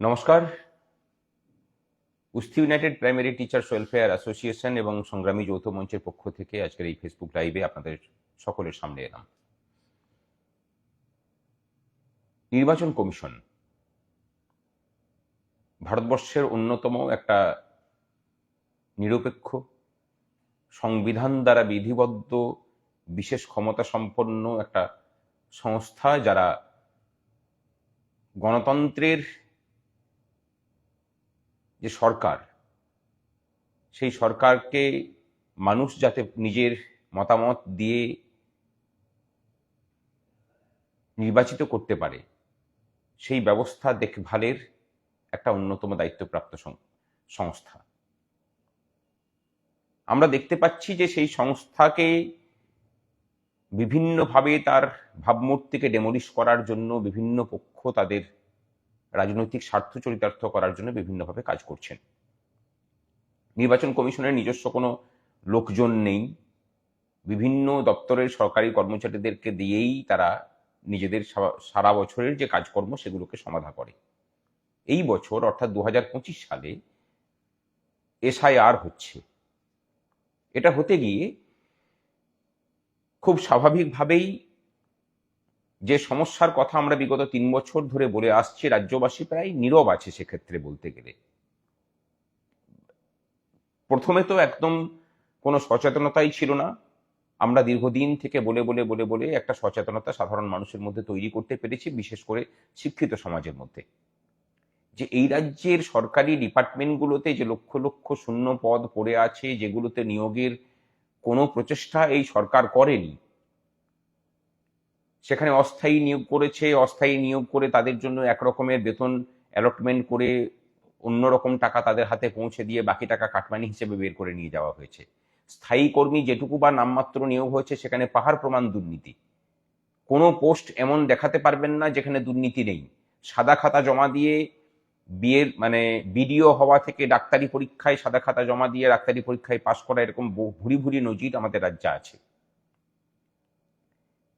নমস্কার। উস্থি united primary teachers welfare association এবং সংগ্রামী যৌথ মঞ্চের পক্ষ থেকে আজকের এই ফেসবুক লাইভে আপনাদের সকলের সামনে এলাম। নির্বাচন কমিশন ভারতবর্ষের অন্যতম একটা নিরপেক্ষ, সংবিধান দ্বারা বিধিবদ্ধ, বিশেষ ক্ষমতা সম্পন্ন একটা সংস্থা যারা গণতন্ত্রের যে সরকার, সেই সরকারকে মানুষ যাতে নিজের মতামত দিয়ে নির্বাচিত করতে পারে, সেই ব্যবস্থা দেখভালের একটা অন্যতম দায়িত্বপ্রাপ্ত সংস্থা। আমরা দেখতে পাচ্ছি যে সেই সংস্থাকে বিভিন্নভাবে তার ভাবমূর্তিকে ডেমোলিশ করার জন্য বিভিন্ন পক্ষ তাদের রাজনৈতিক স্বার্থ চরিতার্থ করার জন্য বিভিন্নভাবে কাজ করছেন। নির্বাচন কমিশনের নিজস্ব কোনো লোকজন নেই। বিভিন্ন দপ্তরের সরকারি কর্মচারীদেরকে দিয়েই তারা নিজেদের সারা বছরের যে কাজকর্ম সেগুলোকে সমাধা করে। এই বছর, অর্থাৎ দু হাজার পঁচিশ সালে, এসআইআর হচ্ছে। এটা হতে গিয়ে খুব স্বাভাবিকভাবেই যে সমস্যার কথা আমরা বিগত তিন বছর ধরে বলে আসছি, রাজ্যবাসী প্রায় নীরব আছে সেক্ষেত্রে বলতে গেলে। প্রথমে তো একদম কোনো সচেতনতাই ছিল না। আমরা দীর্ঘদিন থেকে বলে বলে বলে বলে একটা সচেতনতা সাধারণ মানুষের মধ্যে তৈরি করতে পেরেছি, বিশেষ করে শিক্ষিত সমাজের মধ্যে। যে এই রাজ্যের সরকারি ডিপার্টমেন্টগুলোতে যে লক্ষ লক্ষ শূন্য পদ পড়ে আছে, যেগুলোতে নিয়োগের কোনো প্রচেষ্টা এই সরকার করেনি সেখানে অস্থায়ী নিয়োগ করেছে, অস্থায়ী নিয়োগ করে তাদের জন্য একরকমের বেতন অ্যালটমেন্ট করে অন্যরকম টাকা তাদের হাতে পৌঁছে দিয়ে বাকি টাকা কাটমানি হিসেবে বের করে নিয়ে যাওয়া হয়েছে। স্থায়ী কর্মী যেটুকু বা নামমাত্র নিয়োগ হয়েছে সেখানে পাহাড় প্রমাণ দুর্নীতি। কোনো পোস্ট এমন দেখাতে পারবেন না যেখানে দুর্নীতি নেই। সাদা খাতা জমা দিয়ে বিয়ের মানে বিডিও হওয়া থেকে ডাক্তারি পরীক্ষায় সাদা খাতা জমা দিয়ে ডাক্তারি পরীক্ষায় পাশ করা এরকম ভুরি ভুরি নজির আমাদের রাজ্যে আছে।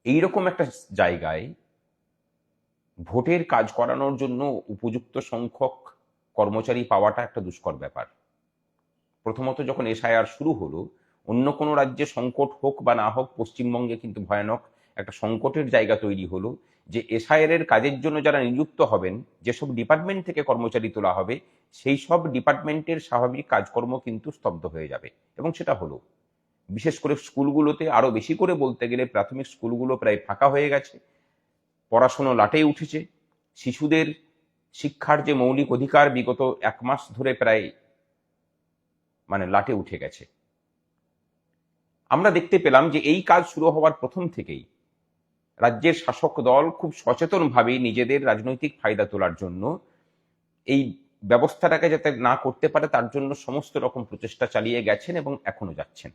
এইরকম একটা জায়গায় ভোটের কাজ করানোর জন্য উপযুক্ত সংখ্যক কর্মচারী পাওয়াটা একটা দুষ্কর ব্যাপার। প্রথমত যখন এসআইআর শুরু হলো, অন্য কোনো রাজ্যে সংকট হোক বা না হোক, পশ্চিমবঙ্গে কিন্তু ভয়ানক একটা সংকটের জায়গা তৈরি হলো যে এসআইআর এর কাজের জন্য যারা নিযুক্ত হবেন, যেসব ডিপার্টমেন্ট থেকে কর্মচারী তোলা হবে, সেই সব ডিপার্টমেন্টের স্বাভাবিক কাজকর্ম কিন্তু স্তব্ধ হয়ে যাবে। এবং সেটা হলো। বিশেষ করে স্কুলগুলোতে আরও বেশি করে বলতে গেলে প্রাথমিক স্কুলগুলো প্রায় ফাঁকা হয়ে গেছে। পড়াশুনো লাটে উঠেছে। শিশুদের শিক্ষার যে মৌলিক অধিকার বিগত এক মাস ধরে প্রায় মানে লাটে উঠে গেছে। আমরা দেখতে পেলাম যে এই কাজ শুরু হওয়ার প্রথম থেকেই রাজ্যের শাসক দল খুব সচেতনভাবে নিজেদের রাজনৈতিক ফায়দা তোলার জন্য এই ব্যবস্থাটাকে যাতে না করতে পারে তার জন্য সমস্ত রকম প্রচেষ্টা চালিয়ে গেছেন এবং এখনও যাচ্ছেন।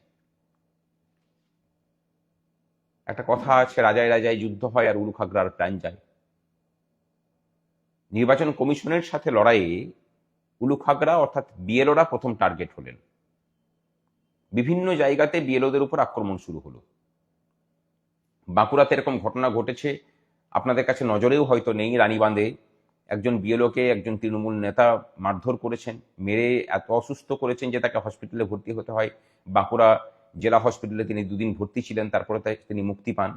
একটা কথা আছে, রাজায় রাজায় যুদ্ধ হয় আর উলুখাগড়ার প্রাণ যায়। নির্বাচন কমিশনের সাথে লড়াইয়ে উলুখাগড়া অর্থাৎ বিএলওরা প্রথম টার্গেট হলেন। বিভিন্ন জায়গাতে বিএলওদের উপর আক্রমণ শুরু হলো। বাঁকুড়াতে এরকম ঘটনা ঘটেছে, আপনাদের কাছে নজরেও হয়তো নেই, রানীবাঁধে একজন বিএলওকে একজন তৃণমূল নেতা মারধর করেছেন, মেরে এত অসুস্থ করেছেন যে তাকে হসপিটালে ভর্তি হতে হয়। বাঁকুড়া জেলা হসপিটালে তিনি দুদিন ভর্তি ছিলেন, তারপরে তিনি মুক্তি পান।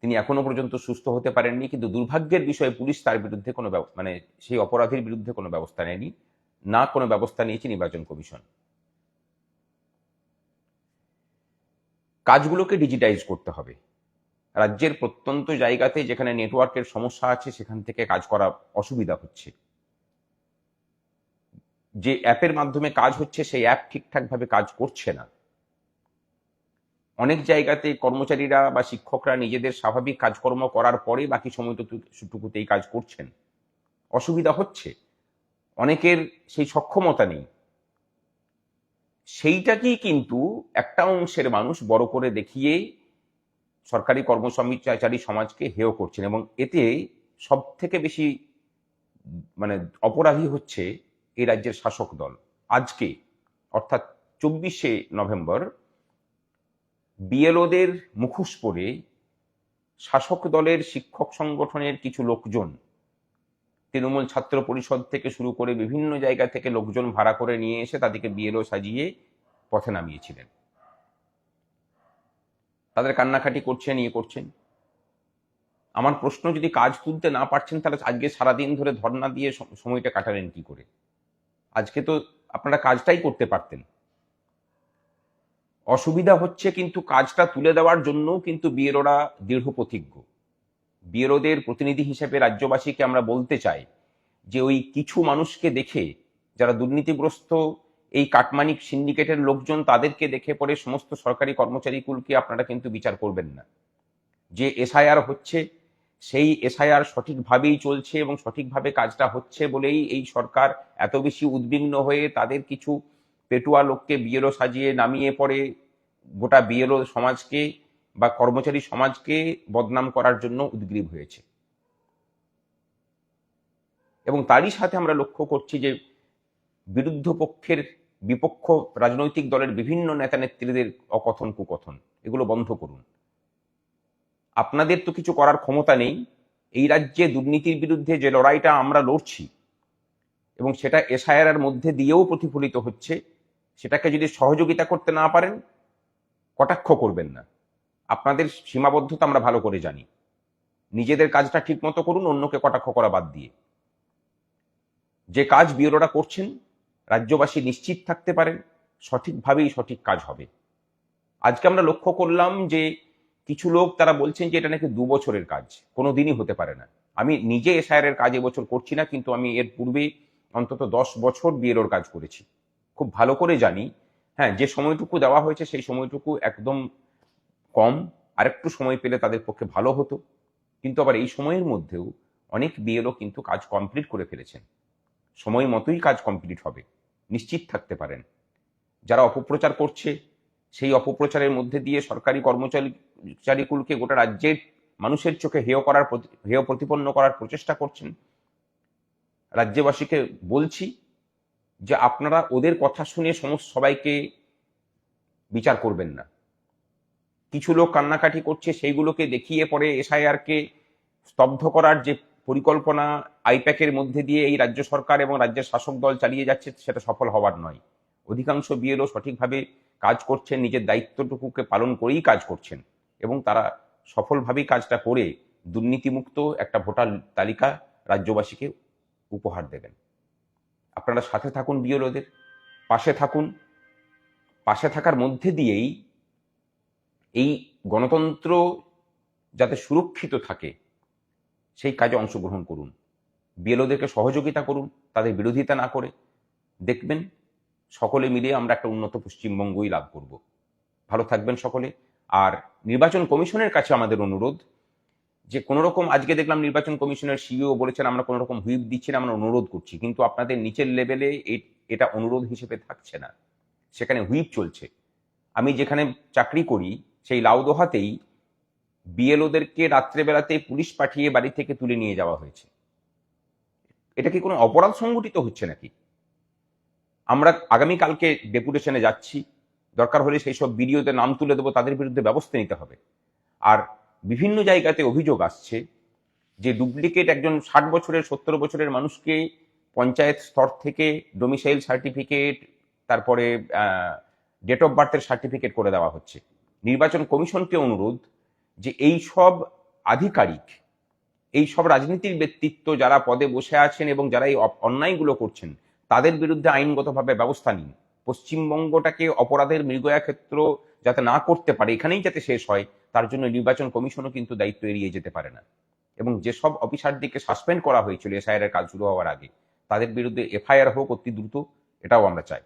তিনি এখনও পর্যন্ত সুস্থ হতে পারেননি, কিন্তু দুর্ভাগ্যের বিষয়ে পুলিশ তার বিরুদ্ধে কোনো মানে সেই অপরাধীর বিরুদ্ধে কোনো ব্যবস্থা নেয়নি, না কোনো ব্যবস্থা নিয়েছে নির্বাচন কমিশন। কাজগুলোকে ডিজিটাইজ করতে হবে। রাজ্যের প্রত্যন্ত জায়গাতে যেখানে নেটওয়ার্কের সমস্যা আছে, সেখান থেকে কাজ করা অসুবিধা হচ্ছে। যে অ্যাপের মাধ্যমে কাজ হচ্ছে, সেই অ্যাপ ঠিকঠাকভাবে কাজ করছে না। অনেক জায়গাতে কর্মচারীরা বা শিক্ষকরা নিজেদের স্বাভাবিক কাজকর্ম করার পরে বাকি সময় সময়টুকুতেই কাজ করছেন। অসুবিধা হচ্ছে। অনেকের সেই সক্ষমতা নেই। সেইটাকেই কিন্তু একটা অংশের মানুষ বড় করে দেখিয়ে সরকারি কর্মসমিচারী সমাজকে হেয় করছেন এবং এতে সব থেকে বেশি মানে অপরাধী হচ্ছে এই রাজ্যের শাসক দল। আজকে, অর্থাৎ চব্বিশে নভেম্বর বিএলওদের মুখোশ পরে শাসক দলের শিক্ষক সংগঠনের কিছু লোকজন, তৃণমূল ছাত্র পরিষদ থেকে শুরু করে বিভিন্ন জায়গা থেকে লোকজন ভাড়া করে নিয়ে এসে তাদেরকে বিএলও সাজিয়ে পথে নামিয়েছিলেন। তাদের কান্নাকাটি করছেন ইয়ে করছেন। আমার প্রশ্ন, যদি কাজ তুলতে না পারছেন, তাহলে আজকে সারাদিন ধরে ধর্ণা দিয়ে সময়টা কাটালেন কি করে? আজকে তো আপনারা কাজটাই করতে পারতেন। অসুবিধা হচ্ছে কিন্তু কাজটা তুলে দেওয়ার জন্য কিন্তু বিএলওরা দৃঢ় প্রতিজ্ঞ। বিএলওদের প্রতিনিধি হিসেবে রাজ্যবাসীকে আমরা বলতে চাই যে ওই কিছু মানুষকে দেখে, যারা দুর্নীতিগ্রস্ত, এই কাটমানিক সিন্ডিকেটের লোকজন তাদেরকে দেখে পরে সমস্ত সরকারি কর্মচারীকুলকে আপনারা কিন্তু বিচার করবেন না। যে এসআইআর হচ্ছে, সেই এসআইআর সঠিকভাবেই চলছে এবং সঠিকভাবে কাজটা হচ্ছে বলেই এই সরকার এত বেশি উদ্বিগ্ন হয়ে তাদের কিছু পেটুয়া লোককে বিএলও সাজিয়ে নামিয়ে পড়ে, গোটা বিএলও সমাজকে বা কর্মচারী সমাজকে বদনাম করার জন্য উদ্গ্রীব হয়েছে। এবং তারই সাথে আমরা লক্ষ্য করছি যে বিরুদ্ধ পক্ষের বিপক্ষ রাজনৈতিক দলের বিভিন্ন নেতা নেত্রীদের অকথন কুকথন, এগুলো বন্ধ করুন। আপনাদের তো কিছু করার ক্ষমতা নেই, এই রাজ্যে দুর্নীতির বিরুদ্ধে যে লড়াইটা আমরা লড়ছি এবং সেটা এসআইআর মধ্যে দিয়েও প্রতিফলিত হচ্ছে সেটাকে যদি সহযোগিতা করতে না পারেন, কটাক্ষ করবেন না। আপনাদের সীমাবদ্ধতা আমরা ভালো করে জানি। নিজেদের কাজটা ঠিক মতো করুন, অন্যকে কটাক্ষ করা বাদ দিয়ে। যে কাজ বিওরোরা করছেন, রাজ্যবাসী নিশ্চিত থাকতে পারেন, সঠিকভাবেই সঠিক কাজ হবে। আজকে আমরা লক্ষ্য করলাম যে, কিছু লোক তারা বলছেন যে, এটা নাকি দু বছরের কাজ, কোনো দিনই হতে পারে না। আমি নিজে এসআইআর এর কাজ এবছর করছি না, কিন্তু আমি এর পূর্বে অন্তত দশ বছর বিএরোর কাজ করেছি। খুব ভালো করে জানি। হ্যাঁ যে সময়টুকু দেওয়া হয়েছে সেই সময়টুকু একদম কম। আরেকটু সময় পেলে তাদের পক্ষে ভালো হতো। কিন্তু আবার এই সময়ের মধ্যেও অনেক বিএলও কিন্তু কাজ কমপ্লিট করে ফেলেছেন। সময় মতোই কাজ কমপ্লিট হবে। নিশ্চিত থাকতে পারেন। যারা অপপ্রচার করছে, সেই অপপ্রচারের মধ্যে দিয়ে সরকারি কর্মচারীকুলকে গোটা রাজ্যের মানুষের চোখে হেয় করার হেয় প্রতিপন্ন করার প্রচেষ্টা করছেন। রাজ্যবাসীকে বলছি যে আপনারা ওদের কথা শুনে সমস্ত সবাইকে বিচার করবেন না। কিছু লোক কান্নাকাটি করছে, সেইগুলোকে দেখিয়ে পরে এসআইআরকে স্তব্ধ করার যে পরিকল্পনা আইপ্যাকের মধ্যে দিয়ে এই রাজ্য সরকার এবং রাজ্যের শাসক দল চালিয়ে যাচ্ছে, সেটা সফল হওয়ার নয়। অধিকাংশ বিএলও সঠিকভাবে কাজ করছেন, নিজের দায়িত্বটুকুকে পালন করেই কাজ করছেন এবং তারা সফলভাবেই কাজটা করে দুর্নীতিমুক্ত একটা ভোটার তালিকা রাজ্যবাসীকে উপহার দেবেন। আপনারা সাথে থাকুন বিএলওদের পাশে থাকুন। পাশে থাকার মধ্যে দিয়েই এই গণতন্ত্র যাতে সুরক্ষিত থাকে, সেই কাজে অংশগ্রহণ করুন। বিএলওদেরকে সহযোগিতা করুন, তাদের বিরোধিতা না করে। দেখবেন সকলে মিলে আমরা একটা উন্নত পশ্চিমবঙ্গই লাভ করব। ভালো থাকবেন সকলে। আর নির্বাচন কমিশনের কাছে আমাদের অনুরোধ যে কোনো রকম আজকে দেখলাম নির্বাচন কমিশনের সিইও বলেছেন, আমরা কোনো রকম হুইপ দিচ্ছি না, আমরা অনুরোধ করছি। কিন্তু আপনাদের নিচের লেভেলে এটা অনুরোধ হিসেবে থাকছে না। সেখানে হুইপ চলছে। আমি যেখানে চাকরি করি, সেই লাউদোহাতেই বিএলওদেরকে রাত্রেবেলাতে পুলিশ পাঠিয়ে বাড়ি থেকে তুলে নিয়ে যাওয়া হয়েছে। এটা কি কোনো অপরাধ সংগঠিত হচ্ছে নাকি? আমরা আগামীকালকে ডেপুটেশনে যাচ্ছি। দরকার হলে সেই সব ভিডিওতে নাম তুলে দেবো, তাদের বিরুদ্ধে ব্যবস্থা নিতে হবে। আর বিভিন্ন জায়গাতে অভিযোগ আসছে যে ডুপ্লিকেট একজন ষাট বছরের, সত্তর বছরের মানুষকে পঞ্চায়েত স্তর থেকে ডোমিসাইল সার্টিফিকেট তারপরে ডেট অফ বার্থের সার্টিফিকেট করে দেওয়া হচ্ছে। নির্বাচন কমিশনকে অনুরোধ যে এই সব আধিকারিক, এই সব রাজনীতির ব্যক্তিত্ব যারা পদে বসে আছেন এবং যারা এই অন্যায়গুলো করছেন, তাদের বিরুদ্ধে আইনগতভাবে ব্যবস্থা নিন। পশ্চিমবঙ্গটাকে অপরাধের মৃগয়া ক্ষেত্র যাতে না করতে পারে, এখানেই যাতে শেষ হয়, তার জন্য নির্বাচন কমিশনও কিন্তু দায়িত্ব এড়িয়ে যেতে পারে না। এবং যেসব অফিসারদেরকে সাসপেন্ড করা হয়েছিল এসআইআর কাজ শুরু হওয়ার আগে, তাদের বিরুদ্ধে এফআইআর হোক অতি দ্রুত, এটাও আমরা চাই।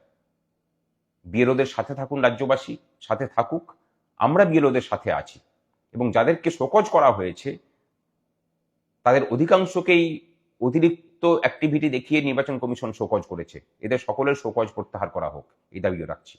বিএলওদের সাথে থাকুন রাজ্যবাসী, সাথে থাকুক, আমরা বিএলওদের সাথে আছি। এবং যাদেরকে শোকজ করা হয়েছে, তাদের অধিকাংশকেই অতিরিক্ত অ্যাক্টিভিটি দেখিয়ে নির্বাচন কমিশন শোকজ করেছে। এদের সকলের শোকজ প্রত্যাহার করা হোক, এই দাবিও রাখছি।